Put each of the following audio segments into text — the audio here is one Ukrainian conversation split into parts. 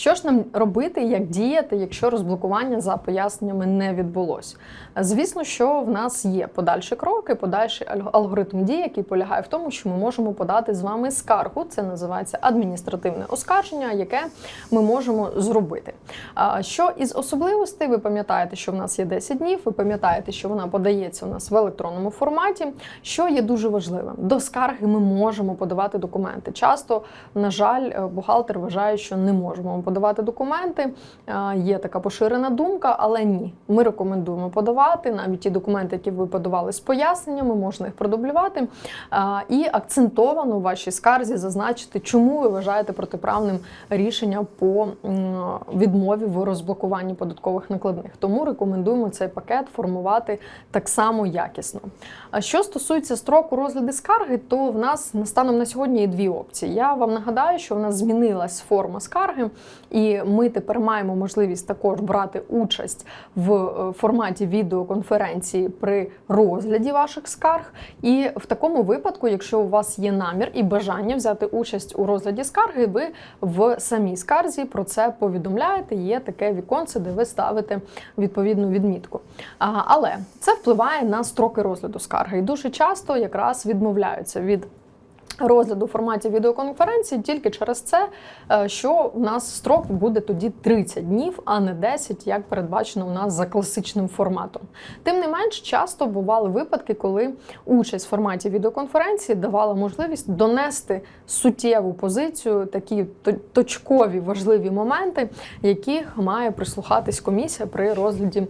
Що ж нам робити, як діяти, якщо розблокування за поясненнями не відбулось? Звісно, що в нас є подальші кроки, подальший аль- алгоритм дій, який полягає в тому, що ми можемо подати з вами скаргу. Це називається адміністративне оскарження, яке ми можемо зробити. Що із особливостей, ви пам'ятаєте, що в нас є 10 днів. Ви пам'ятаєте, що вона подається у нас в електронному форматі. Що є дуже важливим, до скарги ми можемо подавати документи. Часто, на жаль, е, бухгалтер вважає, що не можемо подавати документи. Е, Є така поширена думка, але ні. Ми рекомендуємо подавати навіть ті документи, які ви подавали з поясненнями, можна їх продублювати е, і акцентовано в вашій скарзі зазначити, чому ви вважаєте протиправним рішення по відмові в розблокуванні податкових накладних. Тому рекомендуємо цей пакет формувати так само якісно. А що стосується строку розгляду скарги, то в нас станом на сьогодні є дві опції. Я вам нагадаю, що в нас змінилась форма скарги, і ми тепер маємо можливість також брати участь в е, форматі відеоконференції при розгляді ваших скарг. І в такому випадку, якщо у вас є намір і бажання взяти участь у розгляді скарги, ви в самій скарзі про це повідомляєте. Є таке віконце, де ви ставите відповідну відмітку. Але це впливає на строки розгляду скарги. І дуже часто якраз відмовляються від. Розгляду в форматі відеоконференції тільки через це, е, що у нас строк буде тоді 30 днів, а не 10, як передбачено у нас за класичним форматом. Тим не менш, часто бували випадки, коли участь в форматі відеоконференції давала можливість донести суттєву позицію, такі точкові важливі моменти, яких має прислухатись комісія при розгляді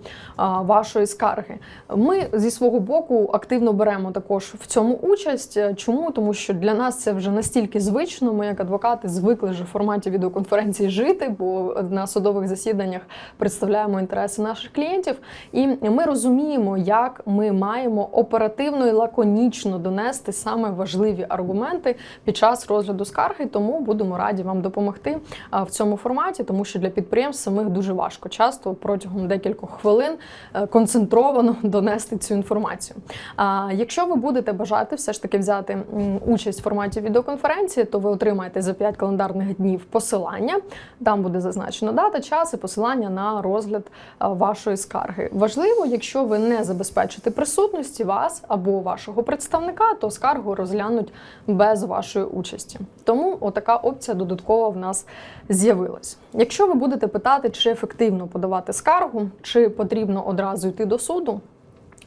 вашої скарги. Ми зі свого боку активно беремо також в цьому участь. Чому? Тому що для нас це вже настільки звично. Ми, як адвокати, звикли вже в форматі відеоконференції жити, бо на судових засіданнях представляємо інтереси наших клієнтів. І ми розуміємо, як ми маємо оперативно і лаконічно донести саме важливі аргументи під час розгляду скарги. Тому будемо раді вам допомогти в цьому форматі, тому що для підприємств самих дуже важко часто протягом декількох хвилин е, концентровано донести цю інформацію. А якщо ви будете бажати все ж таки взяти участь в форматі відеоконференції, то ви отримаєте за 5 календарних днів посилання. Там буде зазначена дата, час і посилання на розгляд вашої скарги. Важливо, якщо ви не забезпечите присутності вас або вашого представника, то скаргу розглянуть без вашої участі. Тому отака опція додаткова в нас з'явилась. Якщо ви будете питати, чи ефективно подавати скаргу, чи потрібно одразу йти до суду,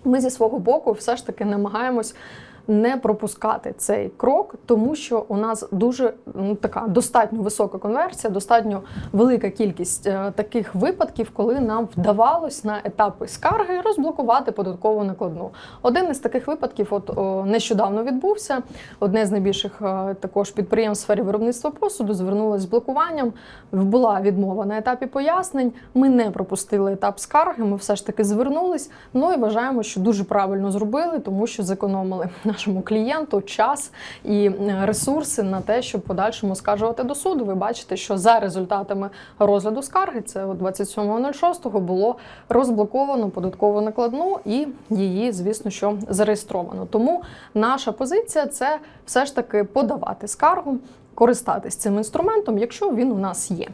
ми зі свого боку все ж таки намагаємось не пропускати цей крок, тому що у нас дуже ну, така достатньо висока конверсія, достатньо велика кількість е, таких випадків, коли нам вдавалось на етапи скарги розблокувати податкову накладну. Один із таких випадків, от о, нещодавно відбувся. Одне з найбільших е, також підприємств в сфері виробництва посуду звернулося з блокуванням. Була відмова на етапі пояснень. Ми не пропустили етап скарги. Ми все ж таки звернулись. Ну і вважаємо, що дуже правильно зробили, тому що зекономили нашому клієнту час і е, ресурси на те, щоб подальшому скаржувати до суду. Ви бачите, що за результатами розгляду скарги, це от 27.06 було розблоковано податкову накладну і її, звісно, що зареєстровано. Тому наша позиція це все ж таки подавати скаргу. Користатись цим інструментом, якщо він у нас є.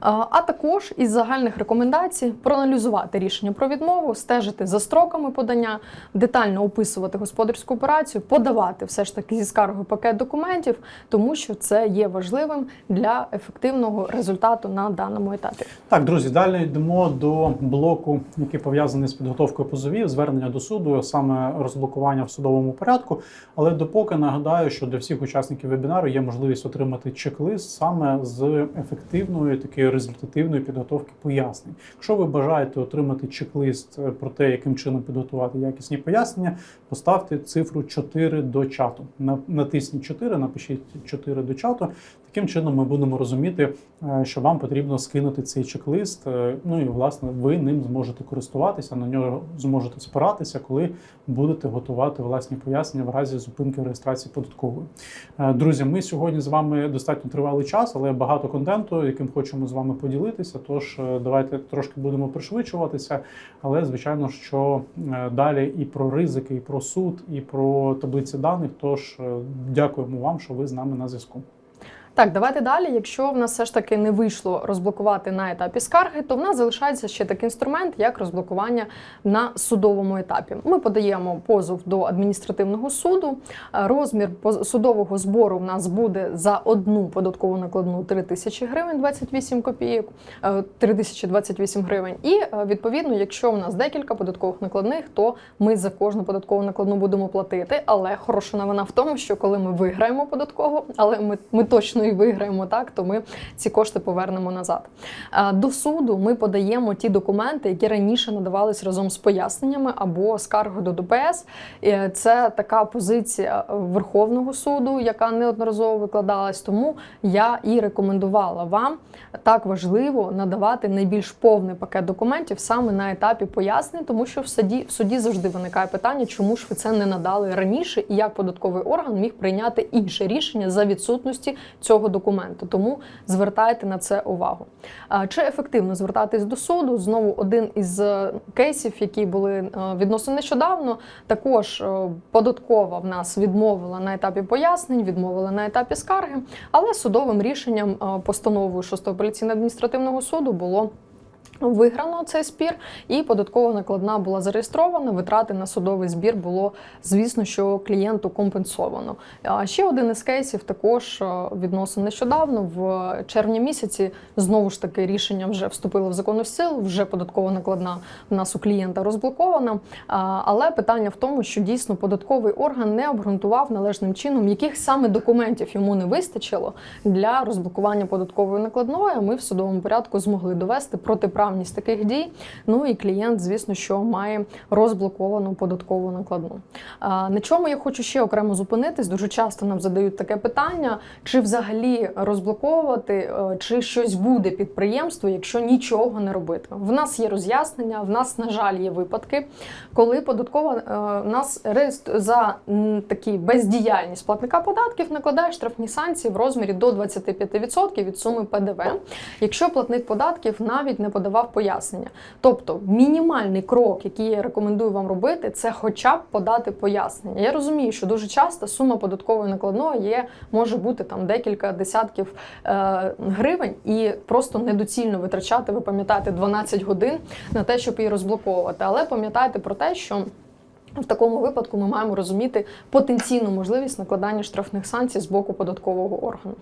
А також із загальних рекомендацій проаналізувати рішення про відмову, стежити за строками подання, детально описувати господарську операцію, подавати все ж таки зі скаргою пакет документів, тому що це є важливим для ефективного результату на даному етапі. Так, друзі, далі йдемо до блоку, який пов'язаний з підготовкою позовів, звернення до суду, саме розблокування в судовому порядку. Але допоки нагадаю, що для всіх учасників вебінару є можливість отримати чек-лист саме з ефективною такою результативної підготовки пояснень. Якщо ви бажаєте отримати чек-лист е, про те, яким чином підготувати якісні пояснення, поставте цифру 4 до чату. Натисніть 4, напишіть 4 до чату. Таким чином ми будемо розуміти, е, що вам потрібно скинути цей чек-лист. е, Ну і власне ви ним зможете користуватися, на нього зможете спиратися, коли будете готувати власні пояснення в разі зупинки реєстрації податкової. Друзі, ми сьогодні з вами достатньо тривалий час, але багато контенту, яким хочемо з вами поділитися. Тож е, давайте трошки будемо пришвидшуватися. Але звичайно, що е, далі і про ризики, і про суд, і про таблиці даних. Тож е, дякуємо вам, що ви з нами на зв'язку. Так, давайте далі. Якщо в нас все ж таки не вийшло розблокувати на етапі скарги, то в нас залишається ще такий інструмент, як розблокування на судовому етапі. Ми подаємо позов до адміністративного суду. Е, Розмір судового збору в нас буде за одну податкову накладну 3 тисячі гривень 28 копійок, е, 3 тисячі 28 гривень. І е, відповідно, якщо в нас декілька податкових накладних, то ми за кожну податкову накладну будемо платити. Але хороша новина в тому, що коли ми виграємо податково, але ми, ми точно і виграємо так, то ми ці кошти повернемо назад. Е, До суду ми подаємо ті документи, які раніше надавались разом з поясненнями або скаргою до ДПС. Е, Це така позиція Верховного суду, яка неодноразово викладалась. Тому я і рекомендувала вам так важливо надавати найбільш повний пакет документів саме на етапі пояснень, тому що в суді в суді завжди виникає питання, чому ж ви це не надали раніше, і як податковий орган міг прийняти інше рішення за відсутності цього документу. Тому звертайте на це увагу. Чи ефективно звертатись до суду? Знову один із е, кейсів, які були е, відносно нещодавно, також е, податкова в нас відмовила на етапі пояснень, відмовила на етапі скарги, але судовим рішенням постановою 6 апеляційно адміністративного суду було. Виграно цей спір, і податкова накладна була зареєстрована. Витрати на судовий збір було, звісно, що клієнту компенсовано. А ще один із кейсів також е, відносно нещодавно, в червні місяці, знову ж таки рішення вже вступило в законну силу. Вже податкова накладна в нас у клієнта розблокована. Але питання в тому, що дійсно податковий орган не обґрунтував належним чином, яких саме документів йому не вистачило для розблокування податкової накладної. Ми в судовому порядку змогли довести протиправність таких дій. Ну і клієнт, звісно, що має розблоковану податкову накладну. На чому я хочу ще окремо зупинитись? Дуже часто нам задають таке питання: чи взагалі розблоковувати, е, чи щось буде підприємство, якщо нічого не робити. В нас є роз'яснення, в нас, на жаль, є випадки, коли податкова е, нас реєстр- за такі бездіяльність платника податків накладає штрафні санкції в розмірі до 25% від суми ПДВ, якщо платник податків навіть не подавав пояснення. Тобто мінімальний крок, який я рекомендую вам робити, це хоча б подати пояснення. Я розумію, що дуже часто сума податкової накладної є, може бути там декілька десятків е, гривень, і просто недоцільно витрачати, ви пам'ятаєте, 12 годин на те, щоб її розблоковувати. Але пам'ятайте про те, що в такому випадку ми маємо розуміти потенційну можливість накладання штрафних санкцій з боку податкового органу.